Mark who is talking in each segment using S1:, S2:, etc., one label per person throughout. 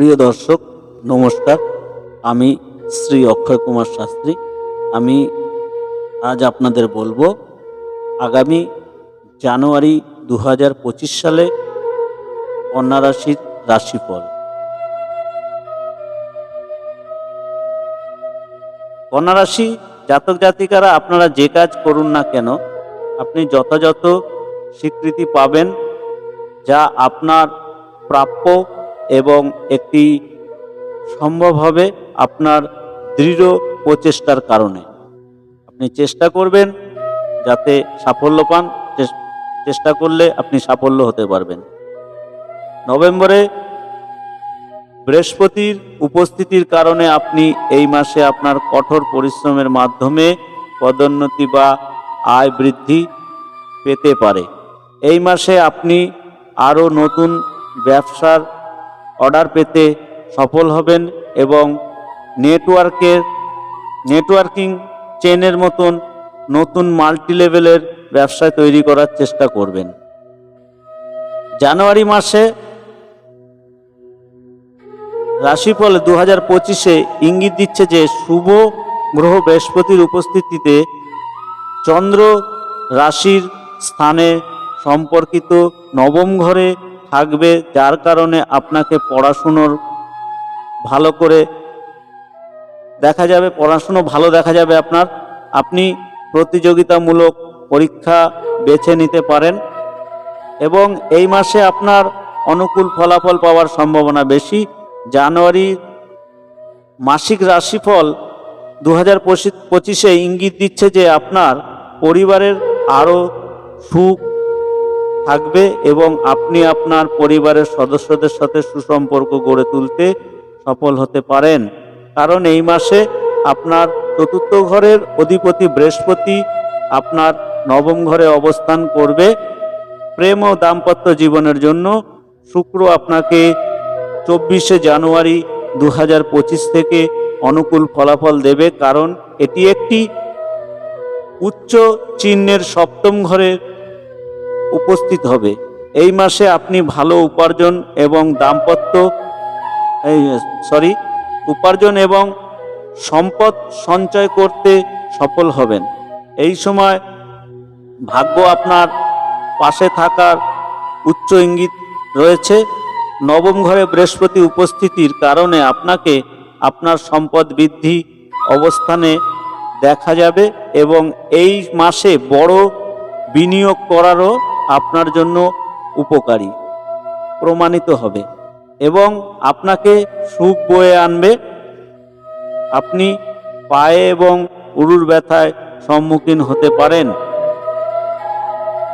S1: প্রিয় দর্শক, নমস্কার। আমি শ্রী অক্ষয় কুমার শাস্ত্রী। আমি আজ আপনাদের বলব, আগামী জানুয়ারি দু হাজার পঁচিশ সালে কন্যা রাশির রাশিফল। কন্যা রাশি, জাতক জাতিকারা, আপনারা যে কাজ করুন না কেন, আপনি যথাযথ স্বীকৃতি পাবেন, যা আপনার প্রাপ্য এবং একটি সম্ভব হবে আপনার দৃঢ় প্রচেষ্টার কারণে। আপনি চেষ্টা করবেন যাতে সাফল্য পান চেষ্টা করলে আপনি সাফল্য হতে পারবেন। নভেম্বরে বৃহস্পতির উপস্থিতির কারণে আপনি এই মাসে আপনার কঠোর পরিশ্রমের মাধ্যমে পদোন্নতি বা আয় বৃদ্ধি পেতে পারে। এই মাসে আপনি আরও নতুন ব্যবসার অর্ডার পেতে সফল হবেন এবং নেটওয়ার্কের নেটওয়ার্কিং চেনের মতন নতুন মাল্টি লেভেলের ব্যবসা তৈরি করার চেষ্টা করবেন। জানুয়ারি মাসে রাশিফল দু হাজার পঁচিশে ইঙ্গিত দিচ্ছে যে শুভ গ্রহ বৃহস্পতির উপস্থিতিতে চন্দ্র রাশির স্থানে সম্পর্কিত নবম ঘরে থাকবে, যার কারণে আপনাকে পড়াশুনোর ভালো করে দেখা যাবে, পড়াশুনো ভালো দেখা যাবে আপনার। আপনি প্রতিযোগিতামূলক পরীক্ষা বেছে নিতে পারেন এবং এই মাসে আপনার অনুকূল ফলাফল পাওয়ার সম্ভাবনা বেশি। জানুয়ারি মাসিক রাশিফল দু হাজার পঁচিশে ইঙ্গিত দিচ্ছে যে আপনার পরিবারের আরও সুখ থাকবে এবং আপনি আপনার পরিবারের সদস্যদের সাথে সুসম্পর্ক গড়ে তুলতে সফল হতে পারেন। কারণ এই মাসে আপনার চতুর্থ ঘরের অধিপতি বৃহস্পতি আপনার নবম ঘরে অবস্থান করবে। প্রেম ও দাম্পত্য জীবনের জন্য শুক্র আপনাকে চব্বিশে জানুয়ারি দু হাজার পঁচিশ থেকে অনুকূল ফলাফল দেবে। কারণ এটি একটি উচ্চ চিহ্নের সপ্তম ঘরে উপস্থিত হবে। এই মাসে আপনি ভালো উপার্জন এবং দাম্পত্য সরি উপার্জন এবং সম্পদ সঞ্চয় করতে সফল হবেন। এই সময় ভাগ্য আপনার পাশে থাকার উচ্চ ইঙ্গিত রয়েছে। নবম ঘরে বৃহস্পতি উপস্থিতির কারণে আপনাকে আপনার সম্পদ বৃদ্ধি অবস্থানে দেখা যাবে এবং এই মাসে বড় বিনিয়োগ করারও আপনার জন্য উপকারী, প্রমাণিত হবে এবং আপনাকে সুখ বয়ে আনবে। আপনি পায়ে এবং উরুর ব্যথায় সম্মুখীন হতে পারেন।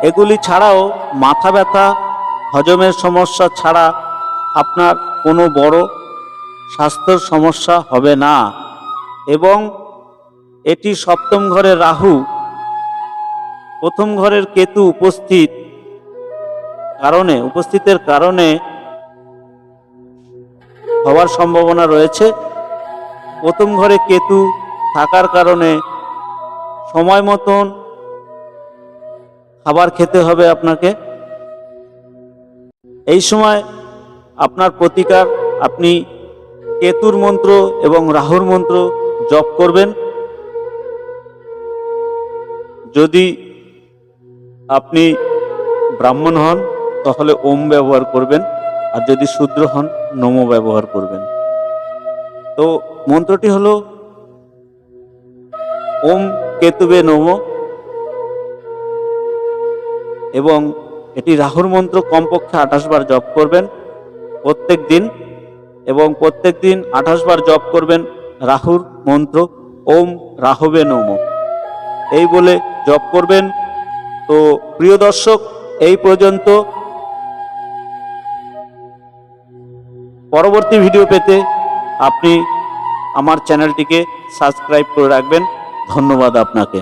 S1: এগুলি ছাড়াও মাথা ব্যথা, হজমের সমস্যা ছাড়া আপনার কোনো বড় স্বাস্থ্যর সমস্যা হবে না। এবং এটি সপ্তম ঘরে রাহু প্রথম ঘরের কেতু উপস্থিত। কারণে, উপস্থিতের কারণে হওয়ার সম্ভাবনা রয়েছে। প্রথম ঘরে কেতু থাকার কারণে সময় মতন খাবার খেতে হবে আপনাকে। এই সময় আপনার প্রতিকার, আপনি কেতুর মন্ত্র এবং রাহুর মন্ত্র জপ করবেন। যদি আপনি ব্রাহ্মণ হন, তাহলে ওম ব্যবহার করবেন, আর যদি শূদ্র হন, নমো ব্যবহার করবেন। তো মন্ত্রটি হলো, ওম কেতুবে নমো, এবং এটি রাহুর মন্ত্র কমপক্ষে আঠাশ বার জপ করবেন প্রত্যেক দিন, এবং প্রত্যেক দিন আঠাশ বার জপ করবেন রাহুর মন্ত্র, ওম রাহবে নম। এই বলে জপ করবেন তো প্রিয় দর্শক, এই পর্যন্ত। পরবর্তী ভিডিও পেতে আপনি আমার চ্যানেলটিকে সাবস্ক্রাইব করে রাখবেন। ধন্যবাদ আপনাকে।